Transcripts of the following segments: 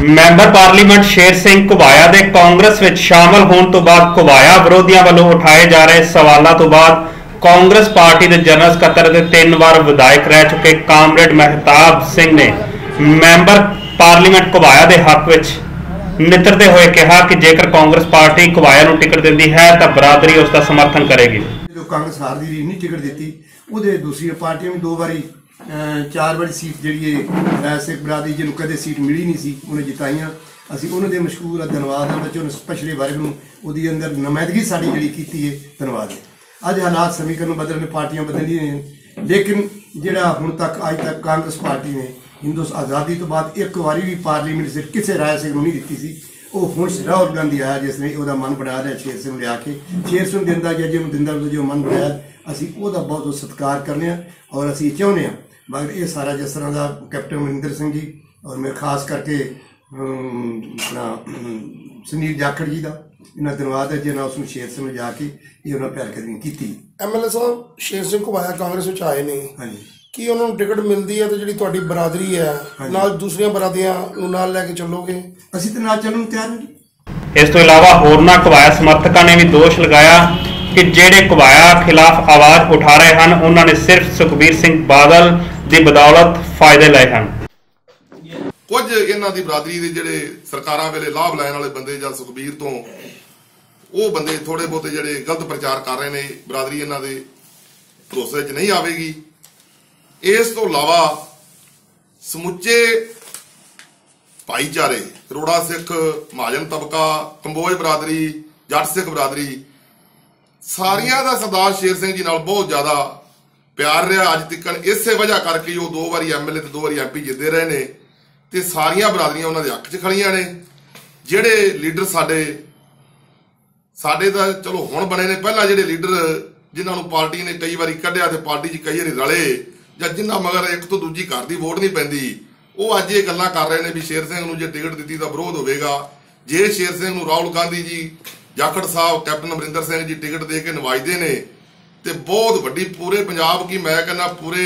Member parliament Sher Singh Ghubaya ਦੇ ਕਾਂਗਰਸ ਵਿੱਚ ਸ਼ਾਮਲ ਹੋਣ ਤੋਂ ਬਾਅਦ ਘੁਬਾਇਆ ਵਿਰੋਧੀਆਂ ਵੱਲੋਂ ਉਠਾਏ ਜਾ ਰਹੇ ਸਵਾਲਾਂ ਤੋਂ ਬਾਅਦ ਕਾਂਗਰਸ ਪਾਰਟੀ ਦੇ ਜਨਰਲ ਸਕੱਤਰ ਦੇ ਤਿੰਨ ਵਾਰ ਵਿਧਾਇਕ ਰਹਿ ਚੁੱਕੇ। ਕਾਮਰੇਡ ਮਹਿਤਾਬ ਸਿੰਘ ਨੇ ਮੈਂਬਰ ਪਾਰਲੀਮੈਂਟ ਘੁਬਾਇਆ ਦੇ ਹੱਕ ਵਿੱਚ ਨਿੱਤਰਦੇ ਹੋਏ ਕਿਹਾ ਕਿ ਜੇਕਰ ਕਾਂਗਰਸ ਪਾਰਟੀ ਘੁਬਾਇਆ ਨੂੰ ਟਿਕਟ ਦਿੰਦੀ ਹੈ, ਤਾਂ ਬਰਾਦਰੀ ਉਸ ਦਾ ਸਮਰਥਨ ਕਰੇਗੀ। ਜੋ ਕਾਂਗਰਸ ਹਾਰ ਦੀ ਨਹੀਂ ਟਿਕਟ ਦਿੱਤੀ, ਉਹਦੇ ਦੂਸਰੀਆਂ ਪਾਰਟੀਆਂ ਵੀ ਦੋ ਵਾਰੀ ਚਾਰ ਵਾਰੀ ਸੀਟ ਜਿਹੜੀ ਹੈ ਰਾਜ ਸਿੰਘ ਬਰਾਦਰੀ ਜਿਹਨੂੰ ਕਦੇ ਸੀਟ ਮਿਲੀ ਨਹੀਂ ਸੀ, ਉਹਨੇ ਜਿਤਾਈਆਂ। ਅਸੀਂ ਉਹਨਾਂ ਦੇ ਮਸ਼ਕੂਰ ਆ, ਧੰਨਵਾਦ ਹਾਂ ਬੱਚੋ ਨੂੰ ਸਪੈਸ਼ਲੀ ਵਰਗ ਨੂੰ ਉਹਦੀ ਅੰਦਰ ਨੁਮਾਇੰਦਗੀ ਸਾਡੀ ਜਿਹੜੀ ਕੀਤੀ ਹੈ ਧੰਨਵਾਦ ਹੈ ਅੱਜ ਹਾਲਾਤ ਸਮੀਕਰਨ ਬਦਲਣ ਪਾਰਟੀਆਂ ਬਦਲੀਆਂ ਨੇ, ਲੇਕਿਨ ਜਿਹੜਾ ਹੁਣ ਤੱਕ, ਅੱਜ ਤੱਕ ਕਾਂਗਰਸ ਪਾਰਟੀ ਨੇ ਹਿੰਦੁਸ ਆਜ਼ਾਦੀ ਤੋਂ ਬਾਅਦ ਇੱਕ ਵਾਰੀ ਵੀ ਪਾਰਲੀਮੈਂਟ ਸਿਰ ਕਿਸੇ ਰਾਏ ਸਿੰਘ ਨੂੰ ਨਹੀਂ ਦਿੱਤੀ ਸੀ, ਉਹ ਹੁਣ ਰਾਹੁਲ ਗਾਂਧੀ ਆਇਆ, ਜਿਸ ਨੇ ਉਹਦਾ ਮਨ ਬਣਾ ਲਿਆ, ਸ਼ੇਰ ਸਿੰਘ ਨੂੰ ਲਿਆ ਕੇ। ਸ਼ੇਰ ਸਿੰਘ ਦਿੰਦਾ ਜਾਂ ਜਿਹਨੂੰ ਦਿੰਦਾ ਉਹਦਾ ਜੋ ਮਨ ਬਣਾਇਆ, ਅਸੀਂ ਉਹਦਾ ਬਹੁਤ ਬਹੁਤ ਸਤਿਕਾਰ ਕਰਨੇ ਆ, ਔਰ ਅਸੀਂ ਚਾਹੁੰਦੇ ਆ ਮਗਰ ਇਹ ਸਾਰਾ ਜਿਸ ਤਰ੍ਹਾਂ ਦਾ ਕੈਪਟਨ ਮਨਿੰਦਰ ਸਿੰਘ ਜੀ ਔਰ ਮੈਂ ਖਾਸ ਕਰਕੇ ਆਪਣਾ ਸੁਨੀਲ ਜਾਖੜ ਜੀ ਦਾ ਇਹਨਾਂ ਧੰਨਵਾਦ ਹੈ ਜਿਹਨਾਂ ਉਸ ਨੂੰ ਸ਼ੇਰ ਸਿੰਘ ਨੂੰ ਜਾ ਕੇ ਇਹ ਉਹਨਾਂ ਪਿਆਰ ਕਦਮੀ ਕੀਤੀ। ਐਮਐਲਏ ਸਾਹਿਬ ਸ਼ੇਰ ਸਿੰਘ ਘੁਬਾਇਆ ਕਾਂਗਰਸ ਵਿੱਚ ਆਏ ਨੇ। ਹਾਂਜੀ। ਕੀ ਉਹਨਾਂ ਨੂੰ ਟਿਕਟ ਮਿਲਦੀ ਹੈ ਤੇ ਜਿਹੜੀ ਤੁਹਾਡੀ ਬਰਾਦਰੀ ਹੈ ਨਾਲ ਦੂਸਰੀਆਂ ਬਰਾਦਰੀਆਂ ਨੂੰ ਨਾਲ ਲੈ ਕੇ ਚੱਲੋਗੇ? ਅਸੀਂ ਤੇ ਨਾਲ ਚੱਲਣ ਨੂੰ ਤਿਆਰ ਹਾਂ ਇਸ ਤੋਂ ਇਲਾਵਾ ਹੋਰਨਾਂ ਘੁਬਾਇਆ ਸਮਰਥਕਾਂ ਨੇ ਵੀ ਦੋਸ਼ ਲਗਾਇਆ ਕਿ ਜਿਹੜੇ ਘੁਬਾਇਆ ਖਿਲਾਫ ਆਵਾਜ਼ ਉਠਾ ਰਹੇ ਹਨ ਉਹਨਾਂ ਨੇ ਸਿਰਫ ਸੁਖਬੀਰ ਸਿੰਘ ਬਾਦਲ ਦੀ ਬਦੌਲਤ ਫਾਇਦੇ ਲਏ ਹਨ। ਕੁਝ ਇਹਨਾਂ ਦੀ ਬਰਾਦਰੀ ਦੇ ਜਿਹੜੇ ਸਰਕਾਰਾਂ ਵੇਲੇ ਲਾਭ ਲੈਣ ਵਾਲੇ ਬੰਦੇ ਜਾਂ ਸੁਖਬੀਰ ਤੋਂ, ਉਹ ਬੰਦੇ ਥੋੜੇ ਬਹੁਤੇ ਜਿਹੜੇ ਗਲਤ ਪ੍ਰਚਾਰ ਕਰ ਰਹੇ ਨੇ, ਬਰਾਦਰੀ ਇਹਨਾਂ ਦੇ ਭਰੋਸੇ 'ਚ ਨਹੀਂ ਆਵੇਗੀ। ਇਸ ਤੋਂ ਇਲਾਵਾ ਸਮੁੱਚੇ ਭਾਈਚਾਰੇ, ਰੋੜਾ ਸਿੱਖ, ਮਹਾਜਨ ਤਬਕਾ, ਕੰਬੋਜ ਬਰਾਦਰੀ, ਜੱਟ ਸਿੱਖ ਬਰਾਦਰੀ, ਸਾਰੀਆਂ ਦਾ ਸਰਦਾਰ ਸ਼ੇਰ ਸਿੰਘ ਜੀ ਨਾਲ ਬਹੁਤ ਜ਼ਿਆਦਾ ਪਿਆਰ ਰਿਹਾ ਅੱਜ ਤੱਕ ਇਸੇ ਵਜ੍ਹਾ ਕਰਕੇ ਉਹ ਦੋ ਵਾਰੀ ਐਮਐਲਏ ਤੇ ਦੋ ਵਾਰੀ ਐਮਪੀ ਜਿੱਤਦੇ ਰਹੇ ਨੇ ਤੇ ਸਾਰੀਆਂ ਬਰਾਦਰੀਆਂ ਉਹਨਾਂ ਦੇ ਅੱਖ 'ਚ ਖੜੀਆਂ ਨੇ। ਜਿਹੜੇ ਲੀਡਰ ਸਾਡੇ ਸਾਡੇ ਤਾਂ ਚਲੋ ਹੁਣ ਬਣੇ ਨੇ। ਪਹਿਲਾਂ ਜਿਹੜੇ ਲੀਡਰ ਜਿਨ੍ਹਾਂ ਨੂੰ ਪਾਰਟੀ ਨੇ ਕਈ ਵਾਰੀ ਕੱਢਿਆ ਤੇ ਪਾਰਟੀ 'ਚ ਕਈ ਵਾਰੀ ਰਲੇ ਜਾਂ ਜਿਨ੍ਹਾਂ ਮਗਰ ਇੱਕ ਤੋਂ ਦੂਜੀ ਘਰ ਦੀ ਵੋਟ ਨਹੀਂ ਪੈਂਦੀ, ਉਹ ਅੱਜ ਇਹ ਗੱਲਾਂ ਕਰ ਰਹੇ ਨੇ ਵੀ ਸ਼ੇਰ ਸਿੰਘ ਨੂੰ ਜੇ ਟਿਕਟ ਦਿੱਤੀ ਤਾਂ ਵਿਰੋਧ ਹੋਵੇਗਾ। ਜੇ ਸ਼ੇਰ ਸਿੰਘ ਨੂੰ ਰਾਹੁਲ ਗਾਂਧੀ ਜੀ, ਜਾਖੜ ਸਾਹਿਬ, ਕੈਪਟਨ ਅਮਰਿੰਦਰ ਸਿੰਘ ਜੀ ਟਿਕਟ ਦੇ ਕੇ ਨਵਾਜਦੇ ਨੇ ਤੇ ਬਹੁਤ ਵੱਡੀ ਪੂਰੇ ਪੰਜਾਬ ਕੀ ਮੈਂ ਕਹਿੰਦਾ ਪੂਰੇ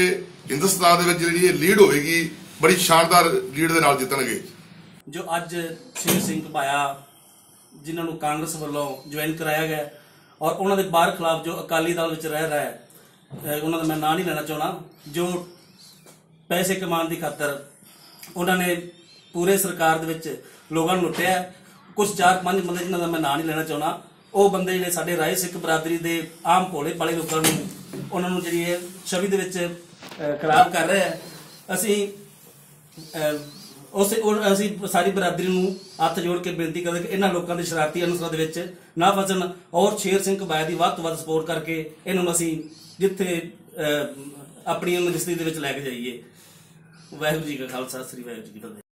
ਹਿੰਦੁਸਤਾਨ ਦੇ ਵਿੱਚ ਜਿਹੜੀ ਇਹ ਲੀਡ ਹੋਵੇਗੀ, ਬੜੀ ਸ਼ਾਨਦਾਰ ਲੀਡ ਦੇ ਨਾਲ ਜਿੱਤਣਗੇ। ਜੋ ਅੱਜ ਸ਼ਿਵ ਸਿੰਘ ਪਾਇਆ ਜਿਨ੍ਹਾਂ ਨੂੰ ਕਾਂਗਰਸ ਵੱਲੋਂ ਜੁਆਇਨ ਕਰਾਇਆ ਗਿਆ ਔਰ ਉਹਨਾਂ ਦੇ ਬਾਹਰ ਖਿਲਾਫ ਜੋ ਅਕਾਲੀ ਦਲ ਵਿੱਚ ਰਹਿ ਰਿਹਾ ਹੈ ਉਹਨਾਂ ਦਾ ਮੈਂ ਨਾਂ ਨਹੀਂ ਲੈਣਾ ਚਾਹਣਾ ਜੋ ਪੈਸੇ ਕਮਾਉਣ ਦੀ ਖਾਤਰ ਉਹਨਾਂ ਨੇ ਪੂਰੇ ਸਰਕਾਰ ਦੇ ਵਿੱਚ ਲੋਕਾਂ ਨੂੰ ਲੁੱਟਿਆ ਕੁਝ ਚਾਰ ਪੰਜ ਬੰਦੇ ਜਿਨ੍ਹਾਂ ਦਾ ਮੈਂ ਨਾਂ ਨਹੀਂ ਲੈਣਾ ਚਾਹਣਾ ਉਹ ਬੰਦੇ ਜਿਹੜੇ ਸਾਡੇ ਰਾਏ ਸਿੱਖ ਬਰਾਦਰੀ ਦੇ ਆਮ ਭੋਲੇ ਭਾਲੇ ਲੋਕਾਂ ਨੂੰ, ਉਹਨਾਂ ਨੂੰ ਜਿਹੜੀ ਇਹ ਛਵੀ ਦੇ ਵਿੱਚ ਖਰਾਬ ਕਰ ਰਿਹਾ ਹੈ। ਅਸੀਂ, ਅਹ ਅਸੀਂ ਸਾਰੀ ਬਰਾਦਰੀ ਨੂੰ ਹੱਥ ਜੋੜ ਕੇ ਬੇਨਤੀ ਕਰਦੇ ਕਿ ਇਹਨਾਂ ਲੋਕਾਂ ਦੇ ਸ਼ਰਾਰਤੀ ਅਨਸਰਾਂ ਦੇ ਵਿੱਚ ਨਾ ਫਸਣ ਔਰ ਸ਼ੇਰ ਸਿੰਘ ਕਬਾਇਆ ਦੀ ਵੱਧ ਤੋਂ ਵੱਧ ਸਪੋਰਟ ਕਰਕੇ ਇਹਨਾਂ ਨੂੰ ਅਸੀਂ ਜਿੱਥੇ ਆਪਣੀ ਮਨਿਸਟਰੀ ਦੇ ਵਿੱਚ ਲੈ ਕੇ ਜਾਈਏ। ਵਾਹਿਗੁਰੂ ਜੀ ਕਾ ਖਾਲਸਾ, ਸ੍ਰੀ ਵਾਹਿਗੁਰੂ ਜੀ ਕੀ ਫਤਿਹ।